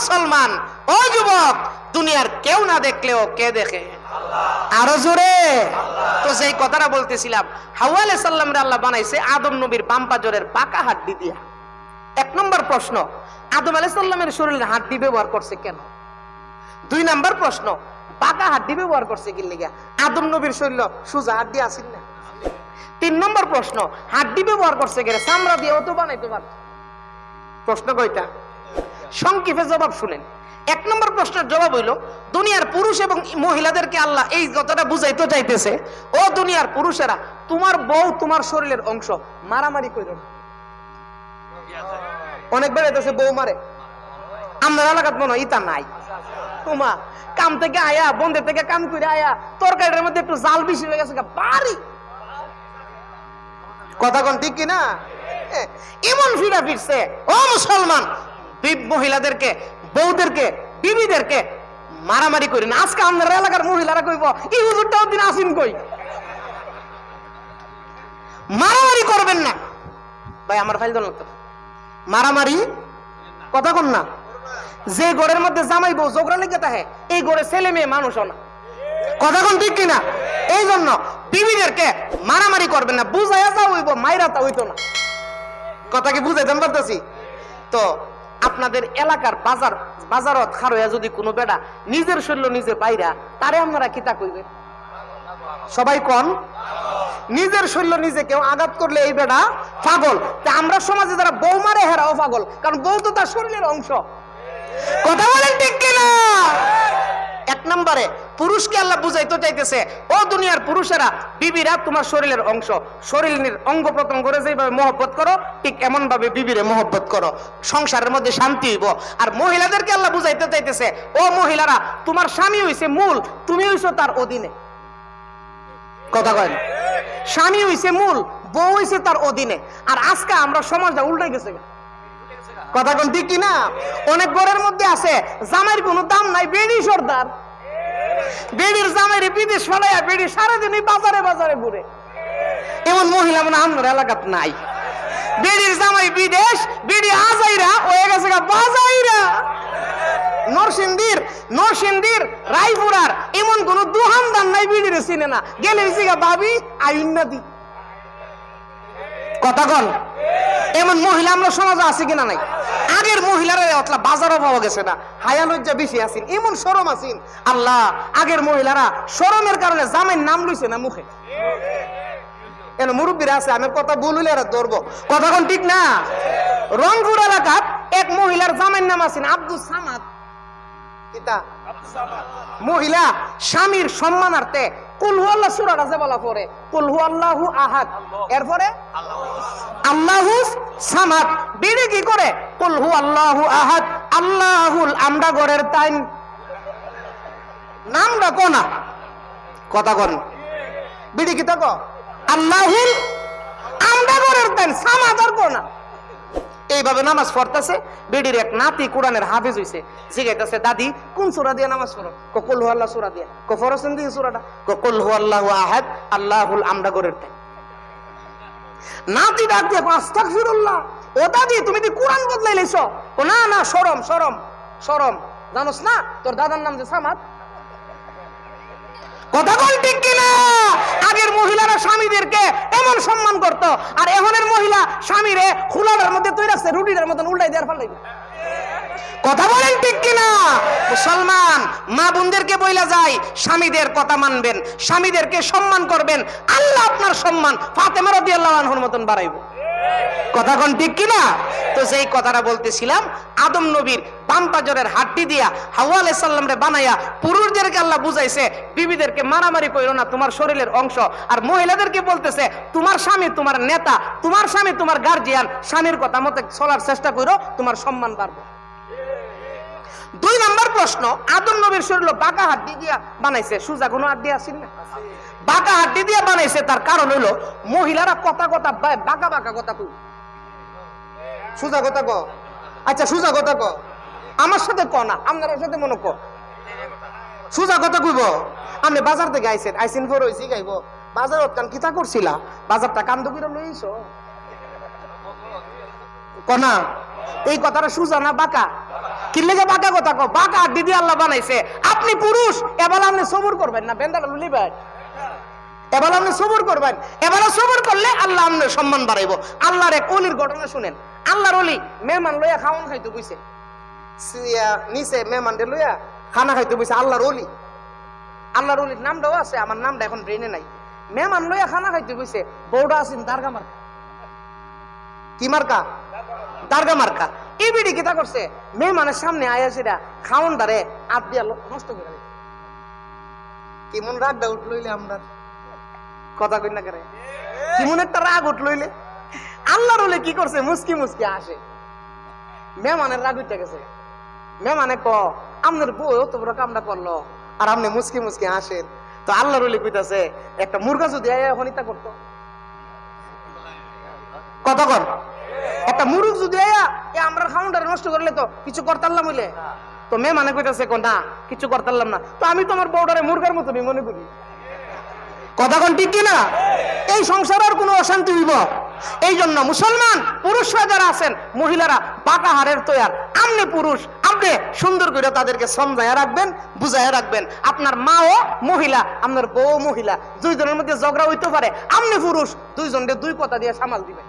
মুসলমান। ও যুবক, দুনিয়ার কেউ না দেখলেও কে দেখে? আরও জোরে। তো সেই কথাটা বলতেছিলাম, হাওয়া সাল্লাম আল্লাহ বানাইছে আদম নবীর বাম পাজরের পাকা হাড্ডি দিয়া। এক নম্বর প্রশ্ন, আদম আলাইহিস সাল্লামের হাড্ডি ব্যবহার করছে কেন? দুই নাম্বার প্রশ্ন, পাকা হাড্ডি ব্যবহার করছে কি লিগা? আদম নবীর শরীর সুজা হাড্ডি আসিল না? তিন নম্বর প্রশ্ন, হাড্ডি ব্যবহার করছে গেলে চামড়া দিয়েও তো বানাইতে পারত? প্রশ্ন কয়টা? সংক্ষেপে জবাব শুনেন। এক নম্বর প্রশ্নের জবাব হইল, দুনিয়ার পুরুষ এবং মহিলাদেরকে আল্লাহ এই কথাটা বুঝাইতে চাইতেছে, ও দুনিয়ার পুরুষেরা, তোমার বউ তোমার শরীরের অংশ মারামারি বউ মারে। এলাকাত মনে হয় ইতা নাই। তোমা কাম থেকে আয়া বন্ধের থেকে কাম করে আয়া, তরকারির মধ্যে একটু জাল বেশি হয়ে গেছে বাড়ি। কথা কন ঠিক কিনা? এমন ফিরা ফিরছে, ও মুসলমান বি- মহিলাদেরকে, বউদেরকে, বিবিদেরকে মারামারি করি না। আজকে আমাদের এলাকার মহিলারা কইব এই হুজুরটাও দিন আসিন কই? মারামারি করবেন না। ভাই, আমার ফাইল তো মারামারি? কথা কোন না। যে ঘরের মধ্যে জামাই বউ ঝগড়া লেগে থাকে, এই ঘরে ছেলে মেয়ে মানুষও না। কথা কোন ঠিক কিনা? এই জন্য বিবিদেরকে মারামারি করবেন না। বুঝাইয়া যা হইব, মাইরা তা হইতো না। কথা কি বুঝাইতে পারতেছি তো আপনাদের এলাকার বাজার, বাজারত খারোয়া যদি কোনো বেড়া নিজের শরীর নিজে পাইরা তারে আপনারা কিতা কইবেন? সবাই কন? নিজের শরীর নিজে কেউ আঘাত করলে এই বেড়া পাগল। তা আমরা সমাজে যারা বউ মারে হেরাও পাগল, কারণ বউ তো তার শরীরের অংশ। কথা বলেন ঠিক কিনা? এক নম্বরে, পুরুষকে আল্লাহ বুঝাইতে চাইতেছে, ও দুনিয়ার পুরুষেরা, বিবিরা তোমার শরীরের অংশ। শরীরের অঙ্গ প্রত্যঙ্গ করে যেভাবে মহব্বত করো, ঠিক এমন ভাবে বিবিরে মহব্বত করো। সংসারের মধ্যে শান্তি হইব। আর মহিলাদেরকে আল্লাহ বুঝাইতে চাইতেছে, ও মহিলারা, তোমার স্বামী হইছে মূল, তুমি হইছো তার অধীনে। কথা কয় স্বামী হইছে মূল, বউ হইছে তার অধীনে। আর আজকে আমরা সমাজটা উল্টাই গেছে কথা কোন ঠিক কিনা? অনেক ঘরের মধ্যে আছে, জামাইয়ের কোনো দাম নাই, বেড়ি সর্দার। বেড়ির জামাইরে বিদেশ ফলাইয়া বেড়ি সারাদিনই বাজারে বাজারে ঘুরে। এমন মহিলা মানে আমার এলাকাত নাই। বেড়ির জামাই বিদেশ, বেড়ি আজাইরা হয়ে গেছে বাজাইরা। নরসিংদীর নরসিংদীর, রায়পুরার এমন কোন দুহানদার নাই বিড়ির চিনে না। গেলে জিগা ভাবি আইন্না দি। কথা কন। এমন মহিলা আমরা সমাজে আছে কিনা নাই? আগের মহিলারা অতলা বাজারও পাওয়া গেছে না। হায়া লজ্জা বেশি আছেন, এমন সরম আছেন। আল্লাহ, আগের মহিলারা সরমের কারণে জামাইয়ের নাম লইছে না মুখে? এন মুরব্বীরা আছে, আমি কথা হইলে এরা ধরবো। কথা ঠিক না? রংপুর এলাকাত এক মহিলার জামাইয়ের নাম আছেন আব্দুল সামাদ। মহিলা স্বামীর সম্মানার্থে কুলহু আল্লাহ সুরাটা যে বলা পরে কুলহু আল্লাহু আহাদ। এরপরে? আল্লাহু আল্লাহু তাইন। এইভাবে নামাজ পড়তেছে। বেডির এক নাতি কোরআনের হাফেজ হইছে। জিগাইতেছে দাদি, কোন সূরা দিয়ে নামাজ পড়ো? ক হু আল্লাহ সূরা দিয়ে। ক ফরসেন দিয়ে সূরাটা। ক কুল হু আল্লাহু আহাদ। আল্লাহুল আমরা গরের তাই নাতি ডাক দিয়ে তুমি কোরআন বদলাই ও না না, সরম সরম সরম। জানোস না, তোর দাদার নাম যে সামাদ? কথা বল ঠিক কিনা? আগের মহিলারা স্বামীদেরকে এমন সম্মান করত, আর এখনের মহিলা স্বামীরে খুলাটার মধ্যে তৈরি রাখছে রুটিটার মতন উল্টাই দেওয়ার ফালাই কথা বলেন ঠিক কিনা? মুসলমান, মা বোনদেরকে বইলা যায়, স্বামীদের কথা মানবেন, স্বামীদেরকে সম্মান করবেন, আল্লাহ আপনার সম্মান, ফাতেমা রাদিয়াল্লাহু আনহুর মতন বাড়াইব। কথা কোন ঠিক কিনা? তো সেই কথাটা বলতেছিলাম, আদম নবীর বাম পাজরের হাড্ডি দিয়া হাওয়া আলাইহিস সাল্লামরে বানাইয়া পুরুষদেরকে আল্লাহ বুঝাইছে, বিবিদেরকে মারামারি কইরো না, তোমার শরীরের অংশ। আর মহিলাদেরকে বলতেছে, তোমার স্বামী, তোমার নেতা, তোমার স্বামী, তোমার গার্জিয়ান স্বামীর কথা মতে চলার চেষ্টা করো তোমার সম্মান বাড়বে। দুই নাম্বার প্রশ্ন, আদম নবীর শরীর বাঁকা হাড্ডি দিয়া বানাইছে। সুজা কোনো হাত হাড্ডি আসেন না। বাঁকা হাড্ডি দিয়া বানাইছে, তার কারণ হলো মহিলারা কথা কথা বাঁকা বাঁকা কথা কই সুজা কথা ক আচ্ছা সুজা কথা ক আমার সাথে ক না, আপনার সাথে মনে ক সুজা কথা কইব। আপনি বাজার থেকে আইছেন আইছেন পর হইছি গাইব। বাজার কান কিতা করছিলা? বাজারটা কান্দ করে লইছো কনা এই কথাটা সুজা না বাঁকা? কি লেগে বাঁকা কথা কো বাঁকা দিয়ে আল্লাহ বানাইছে। আপনি পুরুষ, এবার আপনি সবুর করবেন না বেন্দাটা লুলিবেন এবার আপনি সবুর করবেন। এবারে সবুর করলে আল্লাহ আপনার সম্মান বাড়াইব। আল্লাহর এক অলির ঘটনা শুনেন। আল্লাহর অলি মেহমান লইয়া খাওয়ান খাইতে বুঝছে নিচে মেহমানদের লইয়া খানা খাইতে বুঝছে আল্লাহর অলি। আল্লাহর অলির নামটাও আছে, আমার নামটা এখন ব্রেনে নাই। মেহমান লইয়া খানা খাইতে বুঝছে বউটা আছেন দারগা মার্কা। কি মার্কা? দারগা মার্কা। এই কিতা করছে? মেহমানের সামনে আয়া সেটা খাওয়ান দারে আপ দিয়া নষ্ট করে। কেমন রাগটা উঠলইলে আমরা? কথা কই না করে। কেমন একটা রাগ আল্লাহর হলে কি করছে? মুসকি মুসকি আসে। মেহমানের রাগ উঠে গেছে। মেহমানে ক আপনার বউ তো বড় কামটা করল আর আপনি মুসকি মুসকি আসেন তো আল্লাহর হলে কইতাছে একটা মুরগা যদি আয়া এখন ইতা করতো। কথা কর একটা মুরুখ যদি আয়া এ আমরা খাউন্ডারে নষ্ট করলে তো কিছু করতারলাম হইলে। তো মে মানে কইতাছে না কিছু করতারলাম না। তো আমি তোমার বউডারে মুরগার মতনই মনে করি। কথা কোন ঠিক কিনা? এই সংসার আর কোনো অশান্তি হইব? এই জন্য মুসলমান পুরুষরা যারা আছেন মহিলারা হারের তৈয়ার। আপনি পুরুষ আপনি সুন্দর করে তাদেরকে সমঝাইয়া রাখবেন বুঝাইয়া রাখবেন। আপনার মাও মহিলা আপনার বউ মহিলা দুইজনের মধ্যে ঝগড়া হইতে পারে। আপনি পুরুষ দুইজনকে দুই কথা দিয়ে সামাল দিবেন।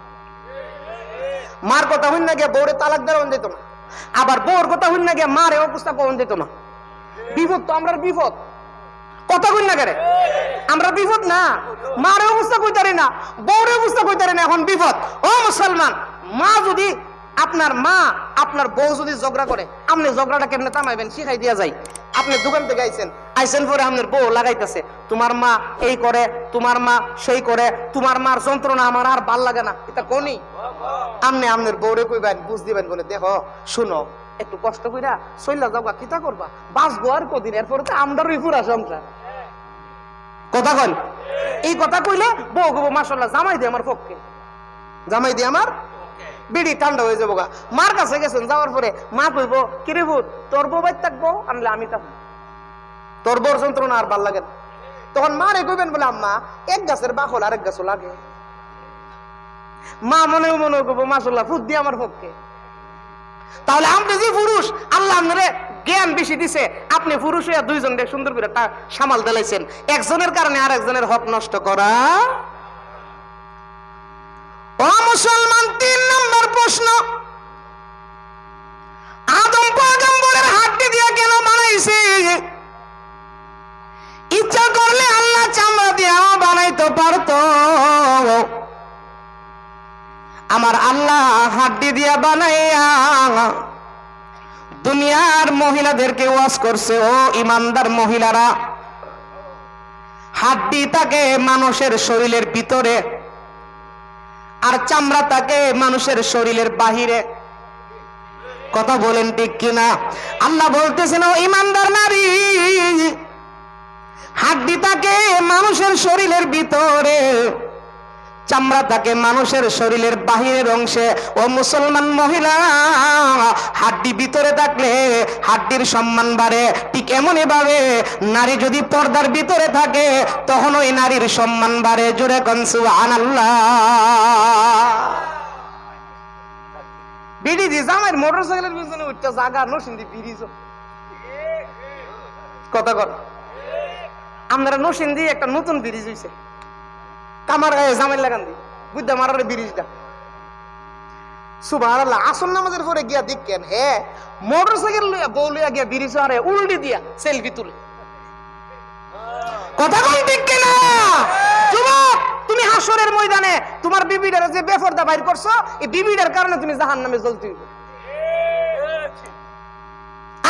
মার কথা হইন না গিয়ে বউরে তালাক দেওয়া দিত না। আবার বউর কথা হইন না গিয়ে মারে অবস্থা কখন দিত না। বিপদ তো আমরা বিপদ। কথা কইন না কেরে আমরা বিপদ না। মারে অবস্থা কইতারি না। বউরে অবস্থা কইতারি না। এখন বিপদ। ও মুসলমান, মা যদি আপনার মা আপনার বউ যদি ঝগড়া করে, আপনি ঝগড়াটা কেমনে থামাইবেন? শিখাই দিয়া যাই। আপনি দোকান থেকে আইছেন আইছেন পরে আপনার বউ লাগাইতেছে। তোমার মা এই করে, তোমার মা সেই করে, তোমার মার যন্ত্রণা আমার আর ভালো লাগে না। এটা কোনি? আমনে আমনের বউরে কইবেন বুঝ দিবেন বলে, দেখো, শুনো, একটু কষ্ট কইরা সইলা যাওগা কিতা করবা? বাঁচবো আর কদিন, এরপরে তো আমদারই পুরা সংসার। কথা কন? এই কথা কইলে বউ গো মাসাল্লাহ জামাই দিয়ে আমার পক্ষে। জামাই দিয়ে আমার বিড়ি ঠান্ডা হয়ে যাব গা মার কাছে গেছেন, যাওয়ার পরে মা কইব কিরে ভূত, তোর বউ থাকব? আনলে আমি থাকব। তোর বউর যন্ত্রণা আর ভালো লাগে না। তখন মারে কইবেন বলে, আম্মা, এক গাছের বাকল আরেক গাছও লাগে। মা মনে মনে করব মাসাল্লাহ ফুট দিয়ে আমার পক্ষে তাহলে আপনি যে পুরুষ, আল্লাহ আপনারে জ্ঞান বেশি দিছে। আপনি পুরুষ হইয়া দুইজন সুন্দর করে সামাল দিলাইছেন। একজনের কারণে আর একজনের হক নষ্ট করা ও মুসলমান, তিন নম্বর প্রশ্ন। আদম পয়গম্বরের হাড্ডি দিয়ে কেন বানাইছে? ইচ্ছা করলে আল্লাহ চামড়া দিয়েও বানাইতে পারতো। আমার আল্লাহ হাড্ডি দিয়া বানাইয়া দুনিয়ার মহিলাদেরকে ওয়াজ করছে, ও ইমানদার মহিলারা। হাড্ডি তাকে মানুষের শরীরের ভিতরে আর চামড়া তাকে মানুষের শরীরের বাহিরে। কথা বলেন ঠিক কিনা? আল্লাহ বলতেছেন, ও ইমানদার নারী, হাড্ডি তাকে মানুষের শরীরের ভিতরে চামড়া থাকে মানুষের শরীরের বাহিরের অংশে, ও মুসলমান মহিলা, হাড্ডি ভিতরে থাকলে হাড্ডির সম্মান বাড়ে। ঠিক এমনই ভাবে নারী যদি পর্দার ভিতরে থাকে, তখন ওই নারীর সম্মান বাড়ে। জোরে কনসু আনাল্লাহ বিড়ি দি জামাইয়ের মোটর সাইকেলের পিছনে উঠতে জাগা নসিন্দি বিড়ি কথা আমরা নসিন্দি একটা নতুন ব্রিজ হইছে কামার গায়ে জামাই লাগান দি। বুদ্ধা মারার ব্রিজটা সুবাহ আসল নামাজের পরে গিয়া দেখেন, হে মোটর সাইকেল লইয়া, বউ লইয়া গিয়া আরে দিয়া সেলফি তুলে। কথা কোন ঠিক কিনা? যুবক, তুমি হাসরের ময়দানে তোমার বিবিটার যে বেফরদা বাইর করছ, এই বিবিটার কারণে তুমি জাহান নামে জ্বলতে হইবে।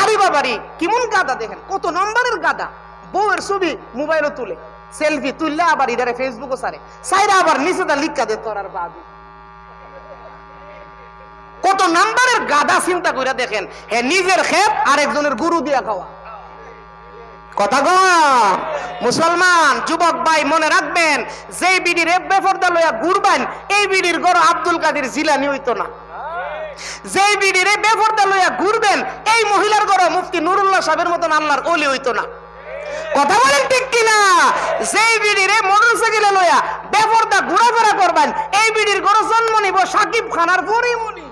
আরে বাবারি, কেমন গাদা দেখেন, কত নম্বরের গাদা। বউয়ের ছবি মোবাইলও তুলে। সেলফি তুললে আবার ইদারে ফেসবুকও সারে সাইরা আবার নিচেটা লিখা দে তোর আর বাবি। কত নাম্বারের গাদা চিন্তা করে দেখেন, হে নিজের খেপ আরেকজনের গুরু দিয়া খাওয়া। কথা গো মুসলমান, যুবক ভাই, মনে রাখবেন যে বিডির বেফরদা লইয়া ঘুরবেন, এই বিডির গড় আব্দুল কাদের জিলানি হইতো না। যে বিডির বেফরদা লইয়া ঘুরবেন, এই মহিলার গড় মুফতি নুরুল্লাহ সাহেবের মতন আল্লাহর অলি হইতো না। কথা বলেন ঠিক কিনা? সেই বিডির এই মোটরসাইকেলে লইয়া বেপরদা ঘোরাফেরা করবেন, এই বিডির গড় জন্ম নিব সাকিব খানার পরিমণি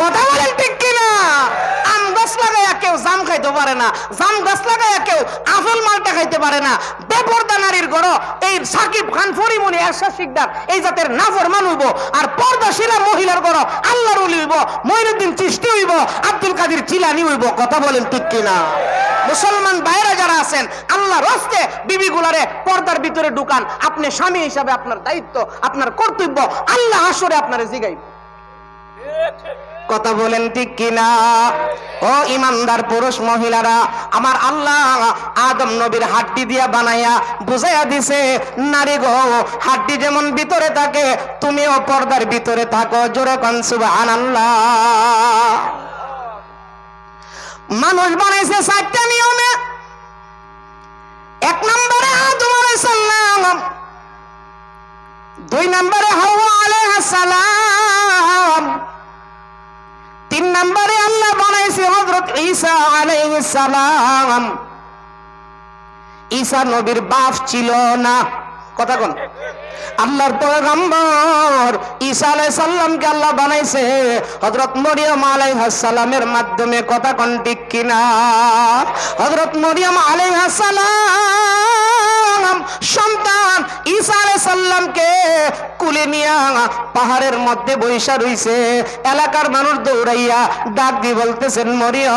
কথা বলেন ঠিক কিনা? আমরা লাগাইতে পারে না, জাম গাছ লাগাইয়া কেউ মালটা খাইতে পারে না। বেপর্দা নারীর গড় এই সাকিব খান, ফরিমনি এই জাতের নাফর মান হইব আর মহিলার গড় আল্লাহর উলি হইব হইব, আব্দুল কাদের চিলানি হইব। কথা বলেন ঠিক কিনা? মুসলমান বাইরে যারা আছেন আল্লাহ রস্তে বিবি গুলারে পর্দার ভিতরে ঢুকান। আপনি স্বামী হিসাবে আপনার দায়িত্ব, আপনার কর্তব্য, আল্লাহ আসরে আপনারে জিগাইব। কথা বলেন ঠিক কিনা? ও ইমানদার পুরুষ মহিলারা, আমার আল্লাহ আদম নবীর হাড্ডি দিয়া বানাইয়া বুঝাইয়া দিছে, নারী গো, হাড্ডি যেমন ভিতরে থাকে, তুমিও পর্দার ভিতরে থাকো। জোরে কন, সুবহানাল্লাহ। মানুষ বানাইছে চারটা নিয়মে। এক নম্বরে আদম আলাইহিস সালাম, দুই নম্বরে হাওয়া আলাইহিস সালাম তিন নম্বরে আল্লাহ বানাইছে হযরত ঈসা আলাইহিস সালাম। ঈসা নবীর বাপ ছিল না। কথা কোন। আল্লাহর পয়গম্বর ঈসা আলাইহিস সালামকে আল্লাহ বানাইছে হযরত মরিয়ম আলাইহিস সালামের মাধ্যমে। কথা কোন ঠিক কিনা? হযরত মরিয়ম আলাইহিস সালাম, সন্তান ঈসা আলাইহিস সালামকে কুলে নিয়া পাহাড়ের মধ্যে বৈশা রইছে। এলাকার মানুষ দৌড়াইয়া ডাক দিয়ে বলতেছেন, মরিয়ম,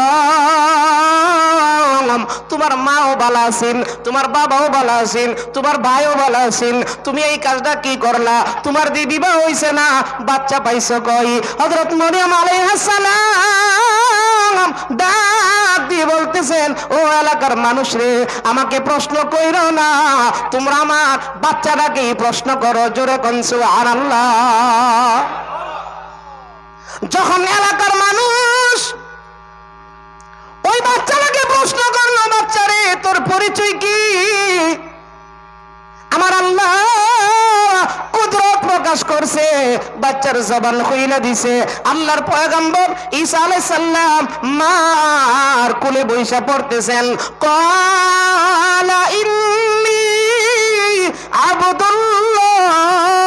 তোমার মাও ভালো আছেন, তোমার বাবাও ভালো আছেন, তোমার ভাইও ভালো আছেন, তুমি এই কাজটা কি করলা? তোমার দিদি বা হইছে না, বাচ্চা পাইছো কই? হযরত মরিয়ম আলাইহিস সালাম ডাক দিয়ে বলতেছেন, ও এলাকার মানুষ রে, আমাকে প্রশ্ন কইরো না। তোমরা আমার বাচ্চাটাকে প্রশ্ন করো, জোরে কনসু আর আল্লাহ যখন এলাকার মানুষ ওই বাচ্চাটাকে প্রশ্ন করল বাচ্চারে তোর পরিচয় কি আমার আল্লাহ কুদরত প্রকাশ করছে, বাচ্চার জবান খুইলা দিছে। আল্লাহর পয়গম্বর ঈসা আলাইহিস সালাম মার কুলে বইসা পড়তেছেন, কালা ইন্নী আবদুল্লাহ